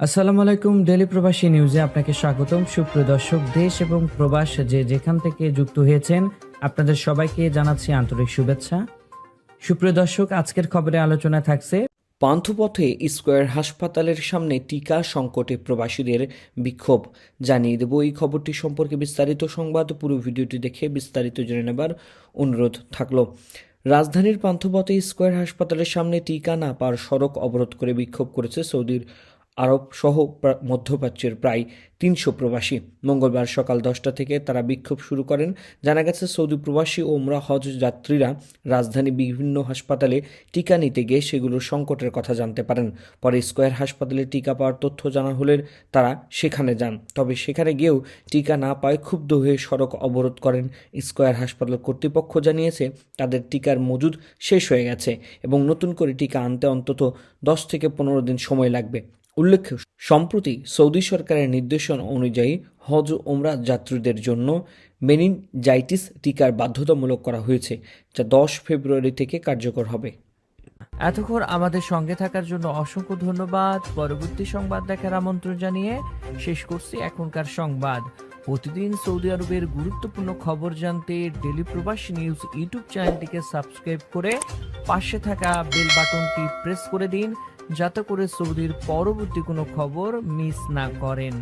আসসালামু আলাইকুম ডেলি প্রবাসী নিউজে আপনাকে স্বাগতম। সুপ্রিয় দর্শক, দেশ এবং প্রবাস যে যেখান থেকে যুক্ত হয়েছেন, আপনাদের সবাইকে জানাচ্ছি আন্তরিক শুভেচ্ছা। সুপ্রিয় দর্শক, আজকের খবরে আলোচনা থাকছে, পান্থপথে স্কোয়ার হাসপাতালের সামনে টিকা সংকটে প্রবাসীদের বিক্ষোভ। জানিয়ে দেব এই খবরটি সম্পর্কে বিস্তারিত সংবাদ। পুরো ভিডিওটি দেখে বিস্তারিত জেনে নেবার অনুরোধ থাকল। রাজধানীর পান্থপথে স্কোয়ার হাসপাতালের সামনে টিকা না পার সড়ক অবরোধ করে বিক্ষোভ করেছে সৌদির আরব সহ প্রা- মধ্যপ্রাচ্যের প্রায় তিনশো প্রবাসী। মঙ্গলবার সকাল দশটা থেকে তারা বিক্ষোভ শুরু করেন। জানা গেছে, সৌদি প্রবাসী ও ওমরা হজ যাত্রীরা রাজধানী বিভিন্ন হাসপাতালে টিকা নিতে গিয়ে সেগুলোর সংকটের কথা জানতে পারেন। পরে স্কোয়ার হাসপাতালে টিকা পাওয়ার তথ্য জানা হলে তারা সেখানে যান। তবে সেখানে গিয়েও টিকা না পায় ক্ষুব্ধ হয়ে সড়ক অবরোধ করেন। স্কোয়ার হাসপাতাল কর্তৃপক্ষ জানিয়েছে, তাদের টিকার মজুদ শেষ হয়ে গেছে এবং নতুন করে টিকা আনতে অন্তত দশ থেকে পনেরো দিন সময় লাগবে। উল্লেখ্য, সম্প্রতি সৌদি সরকারের নির্দেশনা অনুযায়ী হজ ওমরা যাত্রীদের জন্য মেনিনজাইটিস টিকার বাধ্যতামূলক করা হয়েছে, যা দশ ফেব্রুয়ারি থেকে কার্যকর হবে। এতক্ষণ আমাদের সঙ্গে থাকার জন্য অসংখ্য ধন্যবাদ। পরবর্তী সংবাদ দেখার আমন্ত্রণ জানিয়ে শেষ করছি এখনকার সংবাদ। প্রতিদিন সৌদি আরবের গুরুত্বপূর্ণ খবর জানতে ডেলি প্রবাসী নিউজ ইউটিউব চ্যানেলটিকে সাবস্ক্রাইব করে পাশে থাকা বেল বাটনটি প্রেস করে দিন। যাতে করে সৌদির পরবর্তী কোনো খবর মিস না করেন।